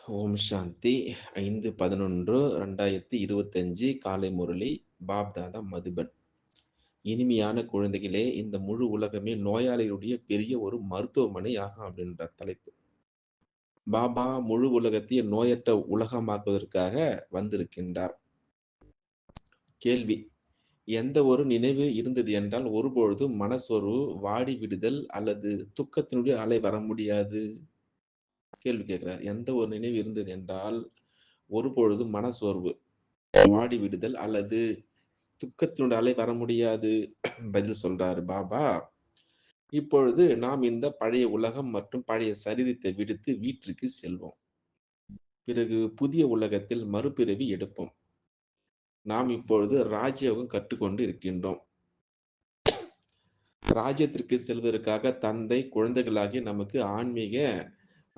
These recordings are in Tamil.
ஓம் சாந்தி. ஐந்து பதினொன்று ரெண்டாயிரத்தி இருபத்தஞ்சு காலை முரளி பாப்தாதா மதுபன். இனிமையான குழந்தைகளே இந்த முழு உலகமே நோயாளிகளுடைய பெரிய ஒரு மருத்துவமனை ஆகும் அப்படின்ற தலைப்பு. பாபா முழு உலகத்தையும் நோயற்ற உலகமாக்குவதற்காக வந்திருக்கின்றார். கேள்வி எந்த ஒரு நினைவு இருந்தது என்றால் ஒருபொழுதும் மனசொரு வாடி விடுதல் அல்லது துக்கத்தினுடைய அலை வர முடியாது. கேள்வி கேட்கிறார். எந்த ஒரு நினைவு இருந்தது என்றால் ஒருபொழுதும் மனசோர்வு வாடி விடுதல் அல்லது துக்கத்தினுடைய அலை வர முடியாது. பதில் சொல்றாரு பாபா இப்பொழுது நாம் இந்த பழைய உலகம் மற்றும் பழைய சரீரத்தை விடுத்து வீட்டிற்கு செல்வோம். பிறகு புதிய உலகத்தில் மறுபிறவி எடுப்போம். நாம் இப்பொழுது ராஜ்யோகம் கற்றுக்கொண்டு இருக்கின்றோம். ராஜ்யத்திற்கு செல்வதற்காக தந்தை குழந்தைகளாகி நமக்கு ஆன்மீக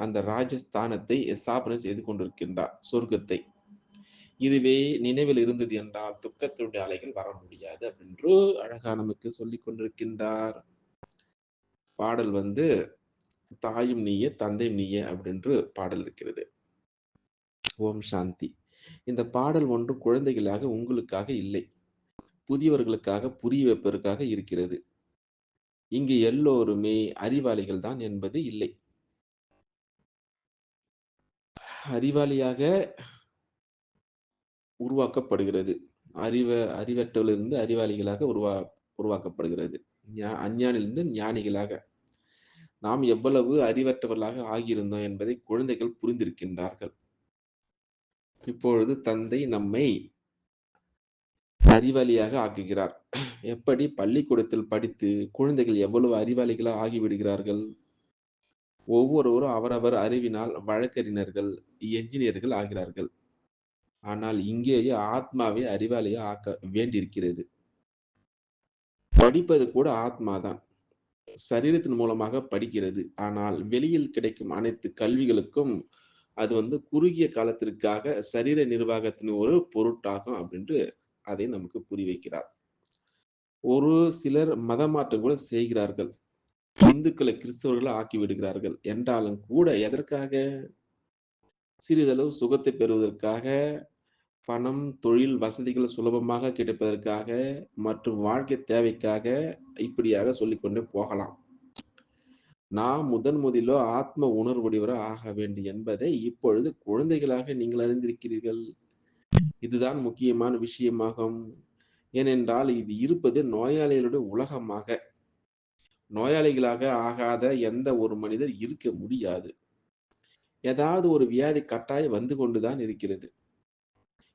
அந்த ராஜஸ்தானத்தை ஸ்தாபனை செய்து கொண்டிருக்கின்றார் சொர்க்கத்தை. இதுவே நினைவில் இருந்தது என்றால் துக்கத்தினுடைய அலைகள் வர முடியாது அப்படின்று அழகா நமக்கு சொல்லி கொண்டிருக்கின்றார். பாடல் வந்து தாயும் நீயே தந்தையும் நீயே அப்படின்று பாடல் இருக்கிறது. ஓம் சாந்தி. இந்த பாடல் ஒன்று குழந்தைகளாக உங்களுக்காக இல்லை புதியவர்களுக்காக புரிய வைப்பதற்காக இருக்கிறது. இங்கு எல்லோருமே அறிவாளிகள் தான் என்பது இல்லை. அறிவாளியாக உருவாக்கப்படுகிறது. அறிவ அறிவற்றவிலிருந்து அறிவாளிகளாக உருவா உருவாக்கப்படுகிறது. அஞ்ஞானிலிருந்து ஞானிகளாக. நாம் எவ்வளவு அறிவற்றவர்களாக ஆகியிருந்தோம் என்பதை குழந்தைகள் புரிந்திருக்கின்றார்கள். இப்பொழுது தந்தை நம்மை அறிவாளியாக ஆக்குகிறார். எப்படி? பள்ளிக்கூடத்தில் படித்து குழந்தைகள் எவ்வளவு அறிவாளிகளாக ஆகிவிடுகிறார்கள்? ஒவ்வொருவரும் அவரவர் அறிவினால் வழக்கறிஞர்கள் என்ஜினியர்கள் ஆகிறார்கள். ஆனால் இங்கேயே ஆத்மாவை அறிவாளியை ஆக்க வேண்டியிருக்கிறது. படிப்பது கூட ஆத்மாதான். சரீரத்தின் மூலமாக படிக்கிறது. ஆனால் வெளியில் கிடைக்கும் அனைத்து கல்விகளுக்கும் அது வந்து குறுகிய காலத்திற்காக சரீர நிர்வாகத்தின் ஒரு பொருட்டாகும் அப்படின்ட்டு அதை நமக்கு புரி வைக்கிறார் ஒரு சிலர் மத மாற்றம் கூட செய்கிறார்கள். இந்துக்களை கிறிஸ்தவர்களை ஆக்கி விடுகிறார்கள். என்றாலும் கூட எதற்காக? சிறிதளவு சுகத்தை பெறுவதற்காக பணம் தொழில் வசதிகள் சுலபமாக கிடைப்பதற்காக மற்றும் வாழ்க்கை தேவைக்காக இப்படியாக சொல்லிக்கொண்டே போகலாம். நாம் முதன் முதலோ ஆத்ம உணர்வுடையவர ஆக வேண்டும் என்பதை இப்பொழுது குழந்தைகளாக நீங்கள் அறிந்திருக்கிறீர்கள். இதுதான் முக்கியமான விஷயமாகும். ஏனென்றால் இது இருப்பது நோயாளிகளுடைய உலகமாக நோயாளிகளாக ஆகாத எந்த ஒரு மனிதர் இருக்க முடியாது. ஏதாவது ஒரு வியாதி கட்டாயம் வந்து கொண்டுதான் இருக்கிறது.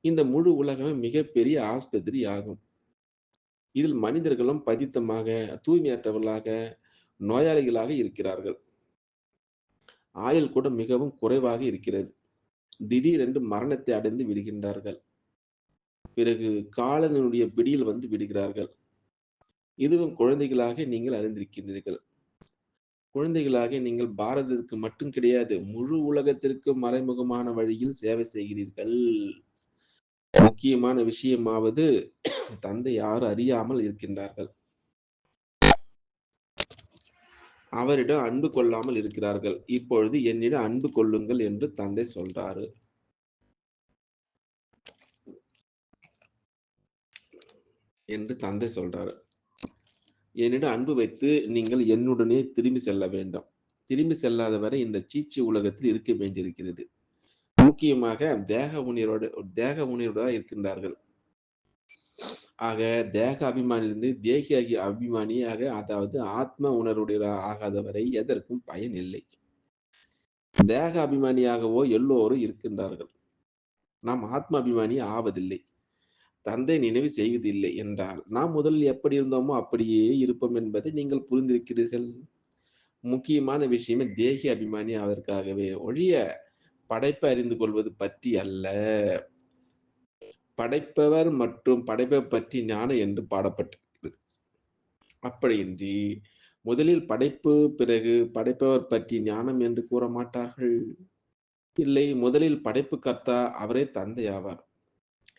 இந்த முழு உலகமே மிகப்பெரிய ஆஸ்பத்திரி ஆகும். இதில் மனிதர்களும் பதித்தமாக தூய்மையற்றவர்களாக நோயாளிகளாக இருக்கிறார்கள். ஆயுள் கூட மிகவும் குறைவாக இருக்கிறது. திடீரென்று மரணத்தை அடைந்து விடுகின்றார்கள். பிறகு காலனுடைய பிடியில் வந்து விடுகிறார்கள். இதுவும் குழந்தைகளாக நீங்கள் அறிந்திருக்கின்றீர்கள். குழந்தைகளாக நீங்கள் பாரதத்திற்கு மட்டும் கிடையாது முழு உலகத்திற்கு மறைமுகமான வழியில் சேவை செய்கிறீர்கள். முக்கியமான விஷயமாவது தந்தை யாரும் அறியாமல் இருக்கின்றார்கள். அவரிடம் அன்பு கொள்ளாமல் இருக்கிறார்கள். இப்பொழுது என்னிடம் அன்பு கொள்ளுங்கள் என்று தந்தை சொல்றாரு. என்று தந்தை சொல்றாரு. என்னிடம் அன்பு வைத்து நீங்கள் என்னுடனே திரும்பி செல்ல வேண்டும். திரும்பி செல்லாத வரை இந்த சீச்சி உலகத்தில் இருக்க வேண்டியிருக்கிறது. முக்கியமாக தேக உணர்வோடு தேக உணர்வோட இருக்கின்றார்கள். ஆக தேக அபிமானிலிருந்து தேகியாகி அபிமானியாக அதாவது ஆத்ம உணர்வுடைய ஆகாதவரை எதற்கும் பயன் இல்லை. தேக அபிமானியாகவோ எல்லோரும் இருக்கின்றார்கள். நாம் ஆத்ம அபிமானி ஆவதில்லை. தந்தை நினைவு செய்வதில்லை என்றால் நாம் முதலில் எப்படி இருந்தோமோ அப்படியே இருப்போம் என்பதை நீங்கள் புரிந்திருக்கிறீர்கள். முக்கியமான விஷயமே தேகி அபிமானி அதற்காகவே ஒழிய படைப்பை அறிந்து கொள்வது பற்றி அல்ல. படைப்பவர் மற்றும் படைப்பை பற்றி ஞானம் என்று பாடப்பட்டிருக்கிறது. அப்படியின்றி முதலில் படைப்பு பிறகு படைப்பவர் பற்றி ஞானம் என்று கூற மாட்டார்கள் இல்லை முதலில் படைப்பு கர்த்தா அவரே தந்தை ஆவார்.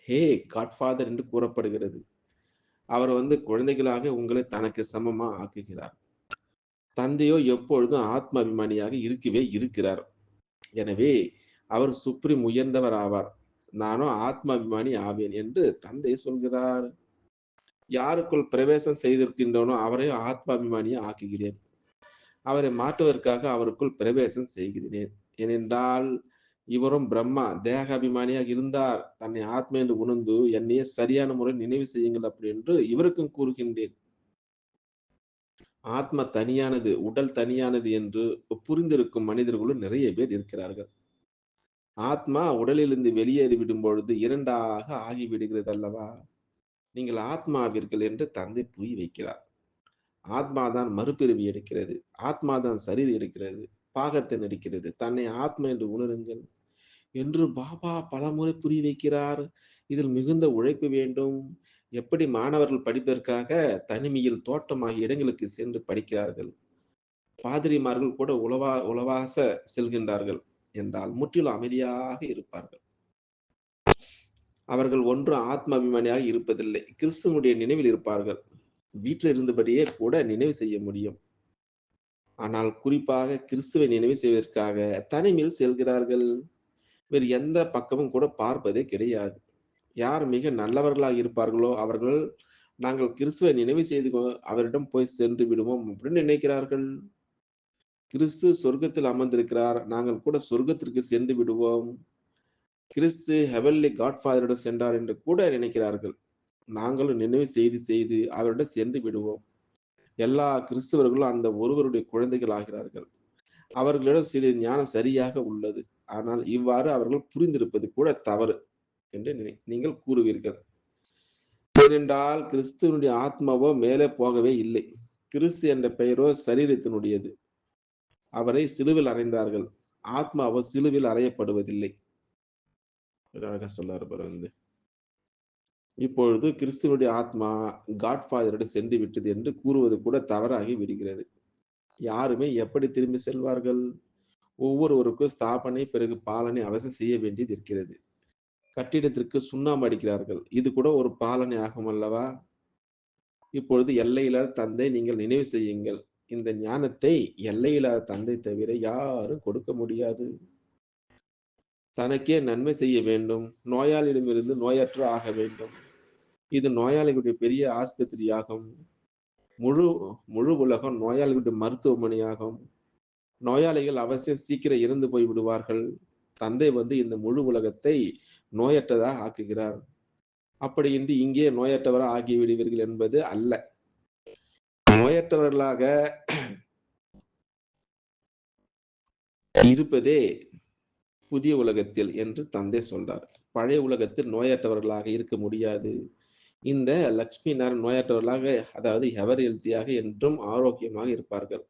ஹே காட்ஃபாதர் என்று கூறப்படுகிறது அவர் வந்து குழந்தைகளாக உங்களை தனக்கு சமமா ஆக்குகிறார் தந்தையோ எப்பொழுதும் ஆத்ம அபிமானியாக இருக்கவே இருக்கிறார் எனவே அவர் சுப்ரீம் உயர்ந்தவர் ஆவார். நானோ ஆத்மாபிமானி ஆவேன் என்று தந்தை சொல்கிறார். யாருக்குள் பிரவேசம் செய்திருக்கின்றனோ அவரையும் ஆத்மாபிமானியா ஆக்குகிறேன். அவரை மாற்றுவதற்காக அவருக்குள் பிரவேசம் செய்கிறேன். ஏனென்றால் இவரும் பிரம்மா தேகாபிமானியாக இருந்தார். தன்னை ஆத்மா என்று உணர்ந்து என்னையே சரியான முறை நினைவு செய்யுங்கள் அப்படி என்று இவருக்கும் கூறுகின்றேன். ஆத்மா தனியானது, உடல் தனியானது என்று புரிந்திருக்கும் மனிதர்களும் நிறைய பேர் இருக்கிறார்கள். ஆத்மா உடலிலிருந்து வெளியேறி விடும் பொழுது இரண்டாக ஆகிவிடுகிறது அல்லவா? நீங்கள் ஆத்மாவீர்கள் என்று தந்தை புரிய வைக்கிறார். ஆத்மாதான் மறுபிறவி எடுக்கிறது. ஆத்மாதான் சரீர் எடுக்கிறது. பாகத்தை நடிக்கிறது. தன்னை ஆத்மா என்று உணருங்கள் என்று பாபா பலமுறை புரிய வைக்கிறார். இதில் மிகுந்த உழைப்பு வேண்டும். எப்படி மாணவர்கள் படிப்பதற்காக தனிமையில் தோட்டமாகிய இடங்களுக்கு சென்று படிக்கிறார்கள். பாதிரிமார்கள் கூட உலவா உலவாச செல்கின்றார்கள் என்றால் முற்றிலும் அமைதியாக இருப்பார்கள். அவர்கள் ஒன்றும் ஆத்மாபிமானியாக இருப்பதில்லை. கிறிஸ்துவனுடைய நினைவில் இருப்பார்கள். வீட்டில் இருந்தபடியே கூட நினைவு செய்ய முடியும். ஆனால் குறிப்பாக கிறிஸ்துவை நினைவு செய்வதற்காக தனிமையில் செல்கிறார்கள். வேறு எந்த பக்கமும் கூட பார்ப்பதே கிடையாது. யார் மிக நல்லவர்களாக இருப்பார்களோ அவர்கள் நாங்கள் கிறிஸ்துவை நினைவு செய்து அவரிடம் போய் சென்று விடுவோம் அப்படின்னு நினைக்கிறார்கள். கிறிஸ்து சொர்க்கத்தில் அமர்ந்திருக்கிறார். நாங்கள் கூட சொர்க்கத்திற்கு சென்று விடுவோம். கிறிஸ்து ஹெவன்லி காட்ஃபாதரிடம் சென்றார் என்று கூட நினைக்கிறார்கள். நாங்களும் நினைவு செய்து செய்து அவரிடம் சென்று விடுவோம். எல்லா கிறிஸ்தவர்களும் அந்த ஒருவருடைய குழந்தைகள் ஆகிறார்கள். அவர்களிடம் சிறிது ஞானம் சரியாக உள்ளது. ஆனால் இவ்வாறு அவர்கள் புரிந்திருப்பது கூட தவறு என்று நீங்கள் கூறுவீர்கள். ஏனென்றால் கிறிஸ்துவனுடைய ஆத்மாவோ மேலே போகவே இல்லை. கிறிஸ்து என்ற பெயரோ சரீரத்தினுடையது. அவரை சிலுவில் அறைந்தார்கள். ஆத்மாவோ சிலுவில் அறையப்படுவதில்லை. அழகா சொல்லாரு வந்து. இப்பொழுது கிறிஸ்துவனுடைய ஆத்மா காட்ஃபாதரிடம் சென்று விட்டது என்று கூறுவது கூட தவறாகி விடுகிறது. யாருமே எப்படி திரும்பி செல்வார்கள்? ஒவ்வொருவருக்கும் ஸ்தாபனை பிறகு பாலனை அவசியம் செய்ய வேண்டியது இருக்கிறது. கட்டிடத்திற்கு சுண்ணாம்பு அடிக்கிறார்கள். இது கூட ஒரு பாலனை ஆகும் அல்லவா? இப்பொழுது எல்லையில்லாத தந்தை நீங்கள் நினைவு செய்யுங்கள். இந்த ஞானத்தை எல்லையில்லாத தந்தை தவிர யாரும் கொடுக்க முடியாது. தனக்கே நன்மை செய்ய வேண்டும். நோயாளியிடமிருந்து நோயற்று ஆக வேண்டும். இது நோயாளிகளுடைய பெரிய ஆஸ்பத்திரியாகும். முழு முழு உலகம் நோயாளிகளுடைய மருத்துவமனையாகும். நோயாளிகள் அவசியம் சீக்கிரம் இறந்து போய் விடுவார்கள். தந்தை வந்து இந்த முழு உலகத்தை நோயற்றதாக ஆக்குகிறார். அப்படியின்றி இங்கே நோயற்றவராக ஆகிவிடுவீர்கள் என்பது அல்ல. நோயற்றவர்களாக இருப்பதே புதிய உலகத்தில் என்று தந்தை சொல்றார். பழைய உலகத்தில் நோயற்றவர்களாக இருக்க முடியாது. இந்த லக்ஷ்மி நாராயண் நோயற்றவர்களாக அதாவது எவர் எழுத்தியாக என்றும் ஆரோக்கியமாக இருப்பார்கள்.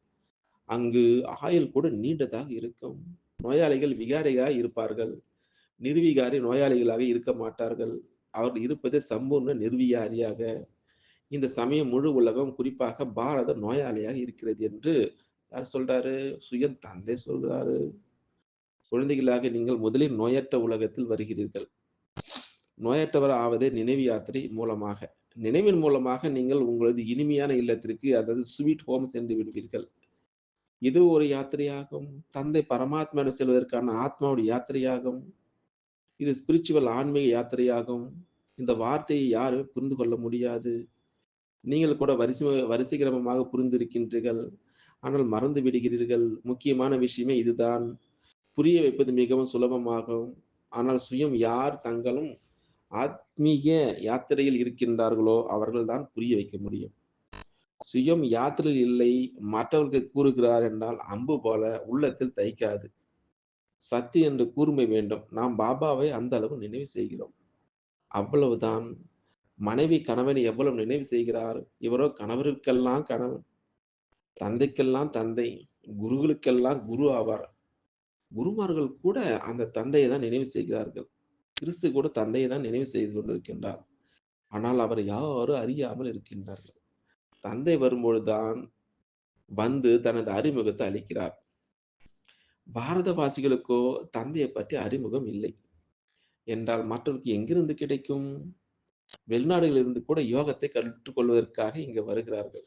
அங்கு ஆயுள் கூட நீண்டதாக இருக்கும். நோயாளிகள் விகாரிகளாக இருப்பார்கள். நிர்விகாரி நோயாளிகளாக இருக்க மாட்டார்கள். அவர்கள் இருப்பது சம்பூர்ண நிர்வியாரியாக இந்த சமயம் முழு உலகம் குறிப்பாக பாரத நோயாளியாக இருக்கிறது என்று யார் சொல்றாரு? சுயன் தந்தை சொல்றாரு. குழந்தைகளாக நீங்கள் முதலில் நோயற்ற உலகத்தில் வருகிறீர்கள். நோயற்றவர் ஆவதே நினைவு யாத்திரை மூலமாக. நினைவின் மூலமாக நீங்கள் உங்களது இனிமையான இல்லத்திற்கு அதாவது ஸ்வீட் ஹோம் சென்று விடுவீர்கள். இது ஒரு யாத்திரையாகும். தந்தை பரமாத்மாவிடம் செல்வதற்கான ஆத்மாவுடைய யாத்திரையாகும். இது ஸ்பிரிச்சுவல் ஆன்மீக யாத்திரையாகும். இந்த வார்த்தையை யாரும் புரிந்து கொள்ள முடியாது. நீங்கள் கூட வரிசை வரிசை கிரமமாக புரிந்திருக்கின்றீர்கள். ஆனால் மறந்து விடுகிறீர்கள். முக்கியமான விஷயமே இதுதான். புரிய வைப்பது மிகவும் சுலபமாகும். ஆனால் சுயம் யார் தங்களும் ஆத்மீக யாத்திரையில் இருக்கின்றார்களோ அவர்கள்தான் புரிய வைக்க முடியும். சுயம் யாத்திரையில் இல்லை, மற்றவர்களுக்கு கூறுகிறார் என்றால் அம்பு போல உள்ளத்தில் தைக்காது. சக்தி என்று கூர்மை வேண்டும். நாம் பாபாவை அந்த அளவு நினைவு செய்கிறோம். அவ்வளவுதான். மனைவி கணவனை எவ்வளவு நினைவு செய்கிறார்? இவரோ கணவருக்கெல்லாம் கணவன். தந்தைக்கெல்லாம் தந்தை. குருகளுக்கெல்லாம் குரு ஆவார். குருமார்கள் கூட அந்த தந்தையை தான் நினைவு செய்கிறார்கள். கிறிஸ்து கூட தந்தையை தான் நினைவு செய்து கொண்டிருக்கின்றார். ஆனால் அவர் யாரும் அறியாமல் இருக்கின்றார்கள். தந்தை வரும்பொழுதுதான் வந்து தனது அறிமுகத்தை அளிக்கிறார். பாரதவாசிகளுக்கோ தந்தையை பற்றி அறிமுகம் இல்லை. என்றால் மற்றவருக்கு எங்கிருந்து கிடைக்கும்? வெளிநாடுகளிலிருந்து கூட யோகத்தை கற்றுக்கொள்வதற்காக இங்கு வருகிறார்கள்.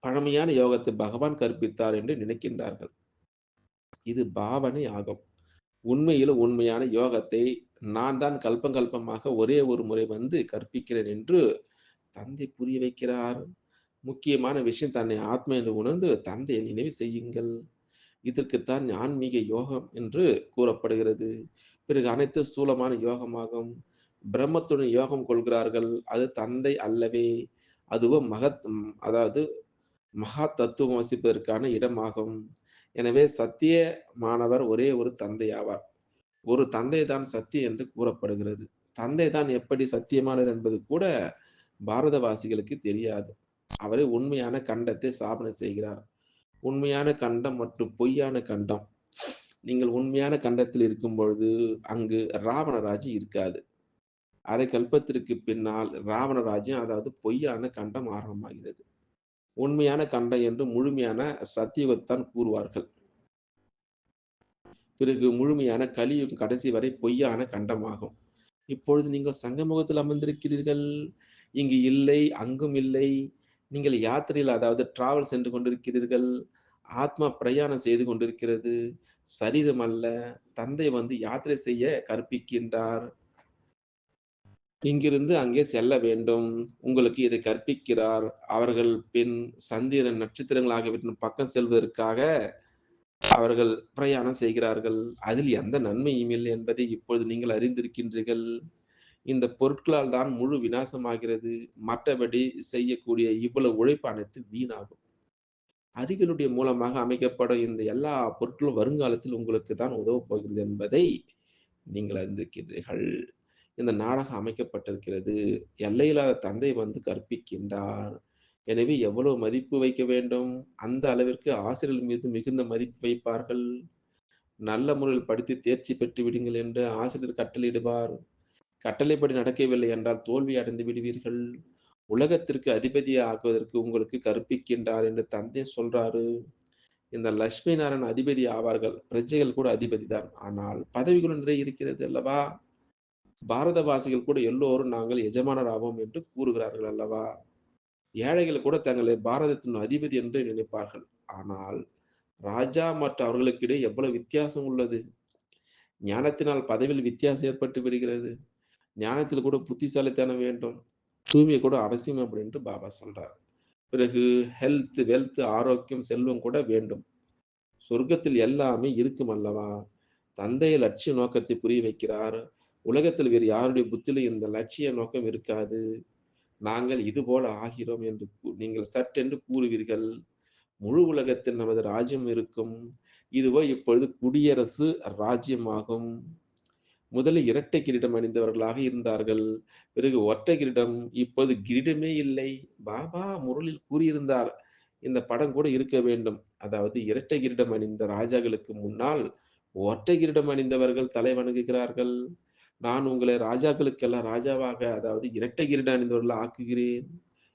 பழமையான யோகத்தை பகவான் கற்பித்தார் என்று நினைக்கின்றார்கள். இது பாவனை ஆகும். உண்மையிலும் உண்மையான யோகத்தை நான் தான் கல்பங்கல்பமாக ஒரே ஒரு முறை வந்து கற்பிக்கிறேன் என்று தந்தை புரிய வைக்கிறார். முக்கியமான விஷயம் தன்னை ஆத்மா என்று உணர்ந்து தந்தையை நினைவு செய்யுங்கள். இதற்குத்தான் ஆன்மீக யோகம் என்று கூறப்படுகிறது. பிறகு அனைத்து ஸ்தூலமான யோகமாகும். பிரம்மத்துடன் யோகம் கொள்கிறார்கள். அது தந்தை அல்லவே. அதுவும் மகத் அதாவது மகா தத்துவம் வசிப்பதற்கான இடமாகும். எனவே சத்தியமானவர் ஒரே ஒரு தந்தை ஆவார். ஒரு தந்தை தான் சத்தியம் என்று கூறப்படுகிறது. தந்தை தான் எப்படி சத்தியமானவர் என்பது கூட பாரதவாசிகளுக்கு தெரியாது. அவரே உண்மையான கண்டத்தை ஸ்தாபனை செய்கிறார். உண்மையான கண்டம் மற்றும் பொய்யான கண்டம். நீங்கள் உண்மையான கண்டத்தில் இருக்கும் பொழுது, அங்கு ராவணராஜ் இருக்காது. அரை கல்பத்திற்கு பின்னால் ராவணராஜ்யம் அதாவது பொய்யான கண்டம் ஆரம்பமாகிறது. உண்மையான கண்டம் என்று முழுமையான சத்தியுகத்தான் கூறுவார்கள். பிறகு முழுமையான கலியும் கடைசி வரை பொய்யான கண்டமாகும். இப்பொழுது நீங்கள் சங்கமுகத்தில் அமர்ந்திருக்கிறீர்கள். இங்கு இல்லை, அங்கும் இல்லை. நீங்கள் யாத்திரையில் அதாவது டிராவல் சென்று கொண்டிருக்கிறீர்கள். ஆத்மா பிரயாணம் செய்து கொண்டிருக்கிறது. சரீரம் அல்ல. தந்தை வந்து யாத்திரை செய்ய கற்பிக்கின்றார். இங்கிருந்து அங்கே செல்ல வேண்டும். உங்களுக்கு இதை கற்பிக்கிறார். அவர்கள் பின் சந்திரன், நட்சத்திரங்கள் ஆகியவற்றின் பக்கம் செல்வதற்காக அவர்கள் பிரயாணம் செய்கிறார்கள். அதில் எந்த நன்மையும் இல்லை என்பதை இப்பொழுது நீங்கள் அறிந்திருக்கின்றீர்கள். இந்த பொருட்களால் தான் முழு விநாசமாகிறது. மற்றபடி செய்யக்கூடிய இவ்வளவு உழைப்பு அனைத்து வீணாகும். அறிவியலுடைய மூலமாக அமைக்கப்படும் இந்த எல்லா பொருட்களும் வருங்காலத்தில் உங்களுக்கு தான் உதவப் போகிறது என்பதை நீங்கள் அறிந்திருக்கிறீர்கள். இந்த நாடகம் அமைக்கப்பட்டிருக்கிறது. எல்லையில்லாத தந்தை வந்து கற்பிக்கின்றார். எனவே எவ்வளவு மதிப்பு வைக்க வேண்டும்? அந்த அளவிற்கு ஆசிரியர்கள் மீது மிகுந்த மதிப்பு வைப்பார்கள். நல்ல முறையில் படித்து தேர்ச்சி பெற்று விடுங்கள் என்று ஆசிரியர் கட்டளையிடுவார். கட்டளைப்படி நடக்கவில்லை என்றால் தோல்வி அடைந்து விடுவீர்கள். உலகத்திற்கு அதிபதியை ஆக்குவதற்கு உங்களுக்கு கற்பிக்கின்றார் என்று தந்தை சொல்றாரு. இந்த லட்சுமி நாராயணன் அதிபதி ஆவார்கள். பிரஜைகள் கூட அதிபதி தான். ஆனால் பதவிகள் நிறைய இருக்கிறது அல்லவா? பாரதவாசிகள் கூட எல்லோரும் நாங்கள் எஜமானர் ஆவோம் என்று கூறுகிறார்கள் அல்லவா? ஏழைகள் கூட தங்களை பாரதத்தின் அதிபதி என்று நினைப்பார்கள். ஆனால் ராஜா மற்றும் அவர்களுக்கிடையே எவ்வளவு வித்தியாசம் உள்ளது. ஞானத்தினால் பதவியில் வித்தியாசம் ஏற்பட்டு விடுகிறது. ஞானத்தில் கூட புத்திசாலித்தனம் வேண்டும். தூய்மை கூட அவசியம் அப்படின்ட்டு பாபா சொல்றார். பிறகு ஹெல்த், வெல்த், ஆரோக்கியம், செல்வம் கூட வேண்டும். சொர்க்கத்தில் எல்லாமே இருக்கும் அல்லவா? தந்தை லட்சிய நோக்கத்தை புரிய வைக்கிறார். உலகத்தில் வேறு யாருடைய புத்தியிலும் இந்த லட்சிய நோக்கம் இருக்காது. நாங்கள் இது போல ஆகிறோம் என்று கூ நீங்கள் சட்டென்று கூறுவீர்கள். முழு உலகத்தில் நமது ராஜ்யம் இருக்கும். இதுவோ இப்பொழுது குடியரசு ராஜ்யமாகும். முதலில் இரட்டை கிரீடம் அணிந்தவர்களாக இருந்தார்கள். பிறகு ஒற்றை கிரீடம். இப்போது கிரீடமே இல்லை. பாபா முரளில் கூறியிருந்தார். இந்த படம் கூட இருக்க வேண்டும். அதாவது இரட்டை கிரீடம் அணிந்த ராஜாக்களுக்கு முன்னால் ஒற்றை கிரீடம் அணிந்தவர்கள் தலை வணங்குகிறார்கள். நான் உங்களை ராஜாக்களுக்கெல்லாம் ராஜாவாக அதாவது இரட்டை கிரீடம் அணிந்தவர்களா ஆக்குகிறேன்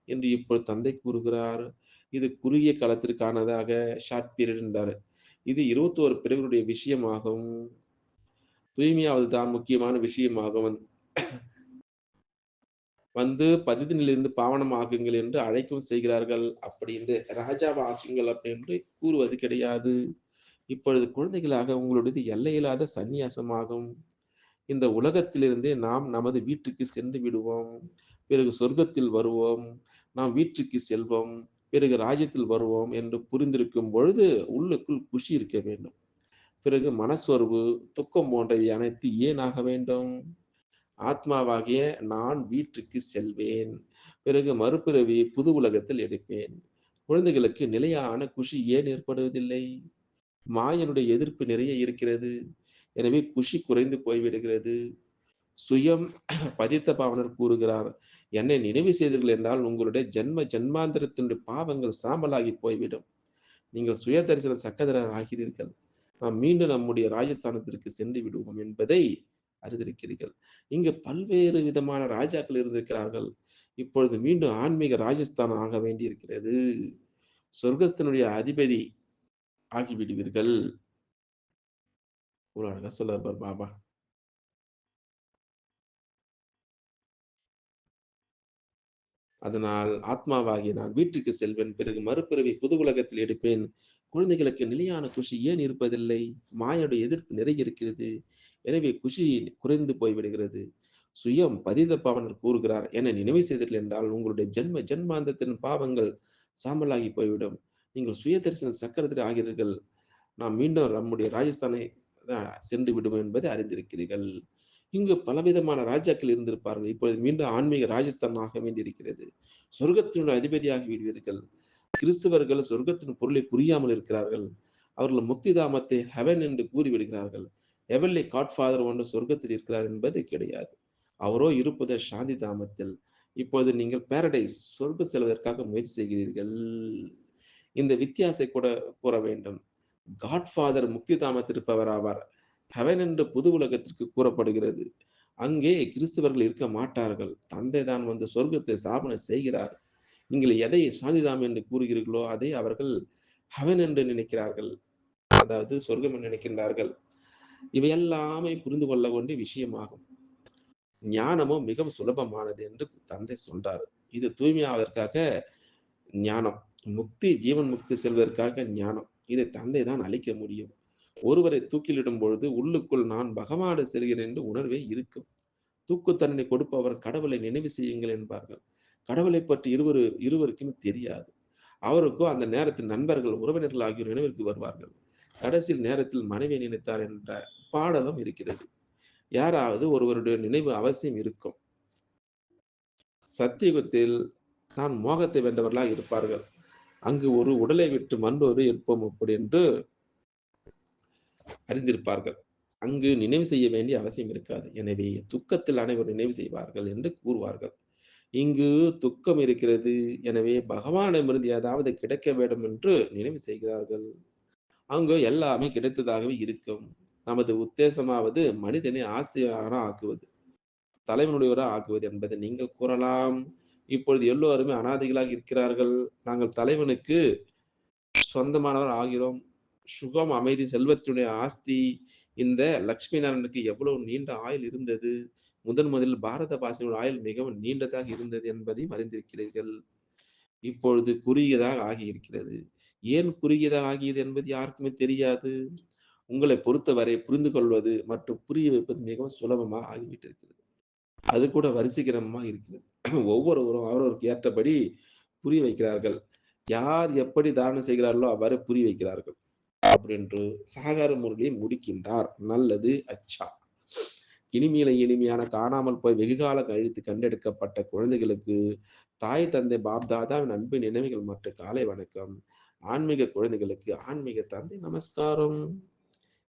என்று இப்போது தந்தை கூறுகிறார். இது குறுகிய காலத்திற்கானதாக ஷார்ட் பீரியட் என்றார் இது 21 பிறவிகளுடைய விஷயமாகும். தூய்மையாவது தான் முக்கியமான விஷயமாகும். வந் வந்து பதிதினிலிருந்து பாவனம் ஆகுங்கள் என்று அழைக்கவும் செய்கிறார்கள். அப்படி என்று ராஜாவா ஆக்குங்கள் அப்படி என்று கூறுவது கிடையாது. இப்பொழுது குழந்தைகளாக உங்களுடையது எல்லையில்லாத சந்நியாசமாகும். இந்த உலகத்திலிருந்தே நாம் நமது வீட்டுக்கு சென்று விடுவோம். பிறகு சொர்க்கத்தில் வருவோம். நாம் வீட்டுக்கு செல்வோம். பிறகு ராஜ்யத்தில் வருவோம் என்று புரிந்திருக்கும் பொழுது உள்ளுக்குள் குஷி இருக்க வேண்டும். பிறகு மனசோர்வு, துக்கம் போன்றவை அனைத்து ஏன் ஆக வேண்டும்? ஆத்மாவாகிய நான் வீட்டுக்கு செல்வேன். பிறகு மறுபிறவி புது உலகத்தில் எடுப்பேன். குழந்தைகளுக்கு நிலையான குஷி ஏன் ஏற்படுவதில்லை? மாயனுடைய எதிர்ப்பு நிறைய இருக்கிறது. எனவே குஷி குறைந்து போய்விடுகிறது. சுயம் பதித்த பாவனர் கூறுகிறார். என்னை நினைவு செய்தீர்கள் என்றால் உங்களுடைய ஜென்ம ஜென்மாந்திரத்தினுடைய பாவங்கள் சாம்பலாகி போய்விடும். நீங்கள் சுய தரிசன சக்கதரர் ஆகிறீர்கள். நாம் மீண்டும் நம்முடைய ராஜஸ்தானத்திற்கு சென்று விடுவோம் என்பதை அறிந்திருக்கிறீர்கள். இங்கு பல்வேறு விதமான ராஜாக்கள் இருந்திருக்கிறார்கள். இப்பொழுது மீண்டும் ஆன்மீக ராஜஸ்தானம் ஆக வேண்டியிருக்கிறது. சொர்க்கஸ்தனுடைய அதிபதி ஆகிவிடுவீர்கள். இவ்வளவு அழகா சொல்றார் பாபா. அதனால் ஆத்மாவாகிய நான் வீட்டுக்கு செல்வேன். பிறகு மறுபிறவி புது உலகத்தில் எடுப்பேன். குழந்தைகளுக்கு நிலையான குஷி ஏன் இருப்பதில்லை? மாயனுடைய எதிர்ப்பு நிறைய இருக்கிறது. எனவே குஷி குறைந்து போய்விடுகிறது. சுயம் பதித பாவனர் கூறுகிறார், என நினைவு செய்தீர்கள் என்றால் உங்களுடைய ஜென்ம ஜென்மாந்தத்தின் பாவங்கள் சாம்பலாகி போய்விடும். நீங்கள் சுய தரிசன சக்கரத்தில் ஆகிறீர்கள். நாம் மீண்டும் நம்முடைய ராஜஸ்தானை தான் சென்று விடுவோம் என்பதை அறிந்திருக்கிறீர்கள்." இங்கு பலவிதமான ராஜாக்கள் இருந்திருப்பார்கள். இப்பொழுது மீண்டும் ஆன்மீக ராஜஸ்தான் ஆக வேண்டியிருக்கிறது. சொர்க்கத்தினுடைய அதிபதியாகி விடுவீர்கள். கிறிஸ்தவர்கள் சொர்க்கத்தின் பொருளை புரியாமல் இருக்கிறார்கள். அவர்கள் முக்தி தாமத்தை ஹெவன் என்று கூறிவிடுகிறார்கள். ஹெவன்லி காட்ஃபாதர் ஒன்று சொர்க்கத்தில் இருக்கிறார் என்பது கிடையாது. அவரோ இருப்பது சாந்தி தாமத்தில். இப்போது நீங்கள் பேரடைஸ் சொர்க்கம் செல்வதற்காக முயற்சி செய்கிறீர்கள். இந்த வித்தியாசை கூட கூற வேண்டும். காட்ஃபாதர் முக்தி தாமத்திருப்பவர் ஆவார். ஹெவன் என்று புது உலகத்திற்கு கூறப்படுகிறது. அங்கே கிறிஸ்தவர்கள் இருக்க மாட்டார்கள். தந்தை தான் வந்து சொர்க்கத்தை ஸ்தாபனை செய்கிறார். நீங்கள் எதை சாந்திதாம் என்று கூறுகிறீர்களோ, அதை அவர்கள் ஹவன் என்று நினைக்கிறார்கள். அதாவது சொர்க்கம் என்று நினைக்கின்றார்கள். இவையெல்லாமே புரிந்து கொள்ள வேண்டிய விஷயமாகும். ஞானமும் மிகவும் சுலபமானது என்று தந்தை சொல்றார். இது தூய்மையாவதற்காக ஞானம். முக்தி ஜீவன் முக்தி செல்வதற்காக ஞானம். இதை தந்தை தான் அளிக்க முடியும். ஒருவரை தூக்கிலிடும் பொழுது உள்ளுக்குள் நான் பகவானோடு செல்கிறேன் என்று உணர்வே இருக்கும். தூக்குத்தண்டனை கொடுப்பவர் கடவுளை நினைவு செய்யுங்கள் என்பார்கள். கடவுளை பற்றி இருவரு இருவருக்கும் தெரியாது. அவருக்கோ அந்த நேரத்தில் நண்பர்கள், உறவினர்கள் ஆகியோர் நினைவிற்கு வருவார்கள். கடைசியில் நேரத்தில் மனைவியை நினைத்தார் என்ற பாடலும் இருக்கிறது. யாராவது ஒருவருடைய நினைவு அவசியம் இருக்கும். சத்தியுகத்தில் நான் மோகத்தை வென்றவர்களாக இருப்பார்கள். அங்கு ஒரு உடலை விட்டு மற்றொரு இருப்போம் அப்படி என்று அறிந்திருப்பார்கள். அங்கு நினைவு செய்ய வேண்டிய அவசியம் இருக்காது. எனவே துக்கத்தில் அனைவரும் நினைவு செய்வார்கள் என்று கூறுவார்கள். இங்கு துக்கம் இருக்கிறது. எனவே பகவானிடமிருந்து ஏதாவது கிடைக்க வேண்டும் என்று நினைவு செய்கிறார்கள். அங்கு எல்லாமே கிடைத்ததாகவே இருக்கும். நமது உத்தேசமாவது மனிதனை ஆசிரியராக ஆக்குவது. தலைவனுடையவராக ஆக்குவது என்பதை நீங்கள் கூறலாம். இப்பொழுது எல்லோருமே அனாதைகளாக இருக்கிறார்கள். நாங்கள் தலைவனுக்கு சொந்தமானவர் ஆகிறோம். சுகம், அமைதி, செல்வத்தினுடைய ஆஸ்தி இந்த லக்ஷ்மி நாராயணனுக்கு எவ்வளவு நீண்ட ஆயுள் இருந்தது. முதன் முதலில் பாரத பாஷையின் ஆயுள் மிகவும் நீண்டதாக இருந்தது என்பதையும் அறிந்திருக்கிறீர்கள். இப்பொழுது குறுகியதாக ஆகியிருக்கிறது. ஏன் குறுகியதாக ஆகியது என்பது யாருக்குமே தெரியாது. உங்களை பொறுத்தவரை புரிந்து கொள்வது மற்றும் புரிய வைப்பது மிகவும் சுலபமாக ஆகிவிட்டிருக்கிறது. அது கூட வரிசைக்கிரமமாக இருக்கிறது. ஒவ்வொருவரும் அவரவருக்கு ஏற்றபடி புரிய வைக்கிறார்கள். யார் எப்படி தாரணம் செய்கிறார்களோ அவ்வாறு புரிய வைக்கிறார்கள். அப்படின்று சாகார முரளியை முடிக்கின்றார். நல்லது அச்சா. இனிமையில இனிமையான காணாமல் போய் வெகுகாலம் கழித்து கண்டெடுக்கப்பட்ட குழந்தைகளுக்கு தாய் தந்தை பாப்தாதாவின் அன்பு நினைவுகள் மற்றும் காலை வணக்கம். ஆன்மீக குழந்தைகளுக்கு ஆன்மீக தந்தை நமஸ்காரம்.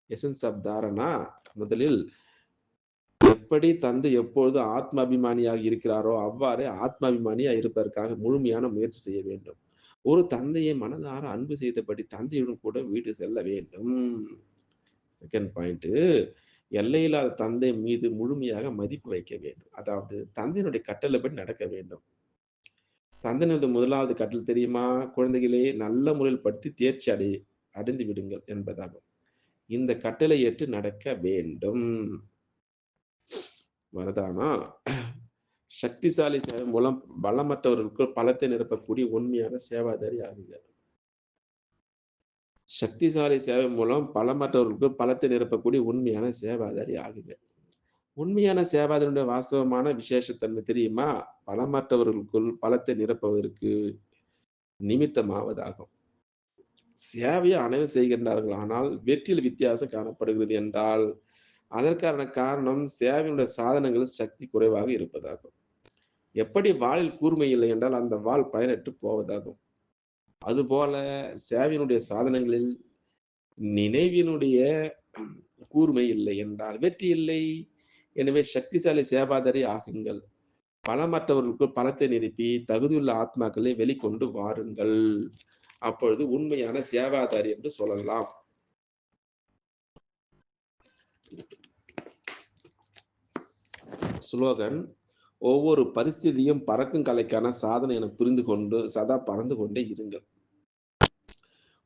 எசன்ஸ் ஆஃப் தாரணா முதலில் எப்படி தந்தை எப்பொழுது ஆத்மாபிமானியாக இருக்கிறாரோ அவ்வாறே ஆத்ம அபிமானியா இருப்பதற்காக முழுமையான முயற்சி செய்ய வேண்டும். ஒரு தந்தையை மனதார அன்பு செய்தபடி தந்தையுடன் கூட வீடு செல்ல வேண்டும். செகண்ட் பாயிண்ட் எல்லையில்லாத தந்தை மீது முழுமையாக மதிப்பு வைக்க வேண்டும். அதாவது தந்தையினுடைய கட்டளைப்படி நடக்க வேண்டும். தந்தையினது முதலாவது கட்டல் தெரியுமா? குழந்தைகளே நல்ல முறையில் படித்து தேர்ச்சி அடை அடைந்து விடுங்கள் என்பதாகும். இந்த கட்டளை ஏற்று நடக்க வேண்டும். வரதானா? சக்திசாலி சேவை மூலம் பலமற்றவர்களுக்கு பலத்தை நிரப்பக்கூடிய உண்மையான சேவாதாரி ஆகுக. சக்திசாலி சேவை மூலம் பலமற்றவர்களுக்கு பலத்தை நிரப்பக்கூடிய உண்மையான சேவாதாரி ஆகுங்க உண்மையான சேவாதாரியுடைய வாஸ்தவமான விசேஷத்தன்மை தெரியுமா? பலமற்றவர்களுக்குள் பலத்தை நிரப்புவதற்கு நிமித்தமாவதாகும். சேவையை அனைவரும் செய்கின்றார்கள். ஆனால் வெற்றியில் வித்தியாசம் காணப்படுகிறது என்றால், அதற்கான காரணம் சேவையினுடைய சாதனங்கள் சக்தி குறைவாக இருப்பதாகும். எப்படி வாளில் கூர்மை இல்லை என்றால் அந்த வாள் பயனற்று போவதாகும். அதுபோல சேவையினுடைய சாதனங்களில் நினைவினுடைய கூர்மை இல்லை என்றால் வெற்றி இல்லை. எனவே சக்திசாலி சேவாதாரி ஆகுங்கள். பணமற்றவர்களுக்கு பலத்தை நிரப்பி தகுதியுள்ள ஆத்மாக்களை வெளிக்கொண்டு வாருங்கள். அப்பொழுது உண்மையான சேவாதாரி என்று சொல்லலாம். ஸ்லோகன் ஒவ்வொரு பரிஸ்தியும் பறக்கும் கலைக்கான சாதனை என புரிந்து கொண்டு சதா பறந்து கொண்டே இருங்கள்.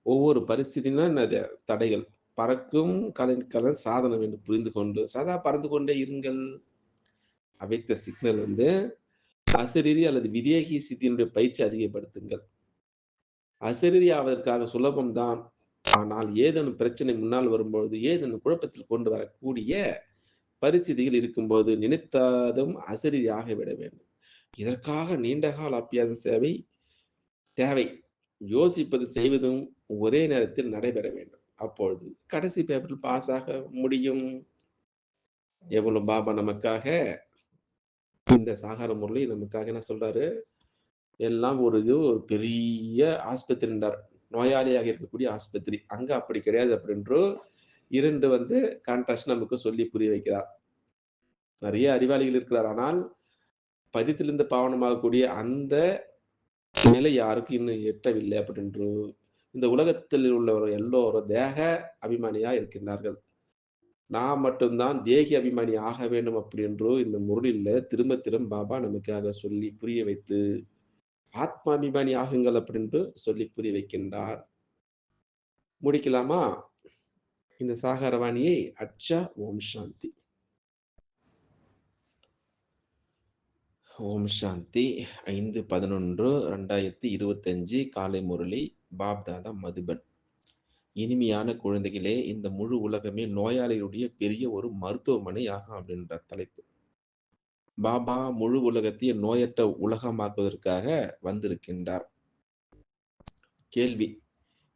ஒவ்வொரு பரிஸ்திதினா என்னது? தடைகள். பறக்கும் கலைக்கான சாதனம் என்று புரிந்து கொண்டு சதா பறந்து கொண்டே இருங்கள். அவைத்த சிக்னல் வந்து அசரீரி அல்லது விதேகி சித்தியினுடைய பயிற்சி அதிகப்படுத்துங்கள். அசரீரி ஆவதற்காக சுலபம் தான். ஆனால் ஏதேனும் பிரச்சனை முன்னால் வரும்பொழுது, ஏதேனும் குழப்பத்தில் கொண்டு வரக்கூடிய பரிஸ்திதிகள் இருக்கும்போது, நினைத்தாதும் அசரீரியாக விட வேண்டும். இதற்காக நீண்ட கால அபியாசம் சேவை தேவை. யோசிப்பது, செய்வதும் ஒரே நேரத்தில் நடைபெற வேண்டும். அப்பொழுது கடைசி பேப்பரில் பாஸ் ஆக முடியும். எவ்வளவு பாபா நமக்காக இந்த சாகார முரளி நமக்காக என்ன சொல்றாரு? எல்லாம் ஒரு இது ஒரு பெரிய ஆஸ்பத்திரின்றார். நோயாளியாக இருக்கக்கூடிய ஆஸ்பத்திரி. அங்க அப்படி கிடையாது அப்படின்றோ இரண்டு வந்து கான்ட்ராஸ்ட் நமக்கு சொல்லி புரிய வைக்கிறார். நிறைய அறிவாளிகள் இருக்கிறார். ஆனால் பதித்திலிருந்து பாவனமாகக்கூடிய அந்த நிலை யாருக்கும் இன்னும் எட்டவில்லை அப்படின்று இந்த உலகத்தில் உள்ளவர் எல்லோரும் தேக அபிமானியா இருக்கின்றார்கள். நான் மட்டும்தான் தேகி அபிமானி ஆக வேண்டும் அப்படின்று இந்த முரளில திரும்ப திரும்ப பாபா நமக்காக சொல்லி புரிய வைத்து, ஆத்மாபிமானி ஆகுங்கள் அப்படின்று சொல்லி புரிய வைக்கின்றார். முடிக்கலாமா? இந்த சாகரவாணியை அச்சா ஓம் சாந்தி. ஓம் சாந்தி 5/11/2025 காலை முரளி பாப்தாதா மதுபன். இனிமையான குழந்தைகளே, இந்த முழு உலகமே நோயாளிகளுடைய பெரிய ஒரு மருத்துவமனை ஆகும் அப்படின்ற தலைப்பு. பாபா முழு உலகத்தையே நோயற்ற உலகமாக்குவதற்காக வந்திருக்கின்றார். கேள்வி: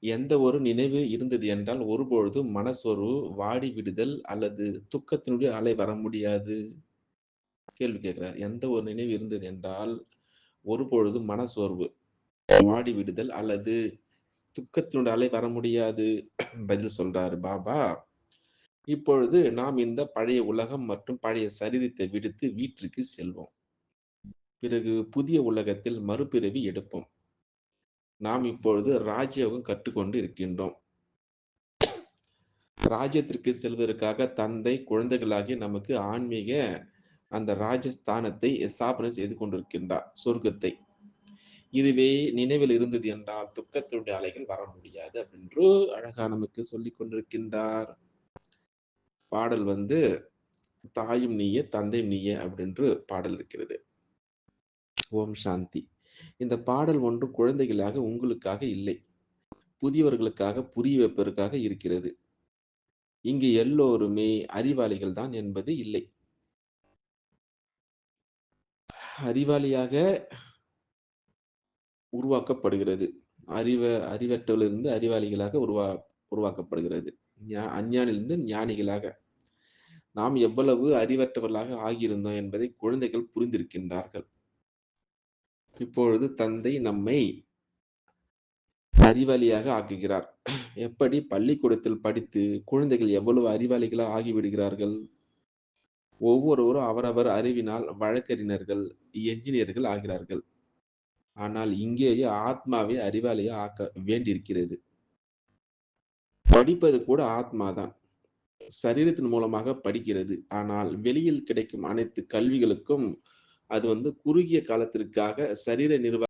எந்த ஒரு நினைவு இருந்தது என்றால் ஒருபொழுதும் மனசொரு வாடி விடுதல் அல்லது துக்கத்தினுடைய அலை வர முடியாது? கேள்வி கேட்கிறார். எந்த ஒரு நினைவு இருந்தது என்றால் ஒரு பொழுது மனசோர்வு, வாடி விடுதல் அல்லது துக்கத்தினுடைய அலை வர முடியாது. பதில் சொல்றாரு பாபா. இப்பொழுது நாம் இந்த பழைய உலகம் மற்றும் பழைய சரீரத்தை விடுத்து வீட்டிற்கு செல்வோம். பிறகு புதிய உலகத்தில் மறுபிறவி எடுப்போம். நாம் இப்பொழுது ராஜயோகம் கற்றுக்கொண்டு இருக்கின்றோம். ராஜ்யத்திற்கு செல்வதற்காக தந்தை குழந்தைகளாகி நமக்கு ஆன்மீக அந்த ராஜஸ்தானத்தை ஸ்தாபனை செய்து கொண்டிருக்கின்றார். சொர்க்கத்தை. இதுவே நினைவில் இருந்தது என்றால் துக்கத்தினுடைய அலைகள் வர முடியாது அப்படின்று அழகா நமக்கு சொல்லிக் கொண்டிருக்கின்றார். பாடல் வந்து தாயும் நீயே, தந்தையும் நீயே அப்படின்று பாடல் இருக்கிறது. ஓம் சாந்தி. இந்த பாடல் ஒன்றும் குழந்தைகளாக உங்களுக்காக இல்லை. புதியவர்களுக்காக புரிய வைப்பதற்காக இருக்கிறது. இங்கு எல்லோருமே அறிவாளிகள் தான் என்பது இல்லை. அறிவாளியாக உருவாக்கப்படுகிறது. அறிவ அறிவற்றவர்களிருந்து அறிவாளிகளாக உருவா உருவாக்கப்படுகிறது. ஞா அஞ்ஞானியிலிருந்து ஞானிகளாக. நாம் எவ்வளவு அறிவற்றவர்களாக ஆகியிருந்தோம் என்பதை குழந்தைகள் புரிந்திருக்கின்றார்கள். இப்பொழுது தந்தை நம்மை அறிவாளியாக ஆக்குகிறார். எப்படி பள்ளிக்கூடத்தில் படித்து குழந்தைகள் எவ்வளவு அறிவாளிகளாக ஆகிவிடுகிறார்கள்? ஒவ்வொருவரும் அவரவர் அறிவினால் வழக்கறிஞர்கள், என்ஜினியர்கள் ஆகிறார்கள். ஆனால் இங்கேயே ஆத்மாவை அறிவாளியா ஆக்க வேண்டியிருக்கிறது. படிப்பது கூட ஆத்மா தான். சரீரத்தின் மூலமாக படிக்கிறது. ஆனால் வெளியில் கிடைக்கும் அனைத்து கல்விகளுக்கும் அது வந்து குறுகிய காலத்திற்காக சரீர நிர்வாக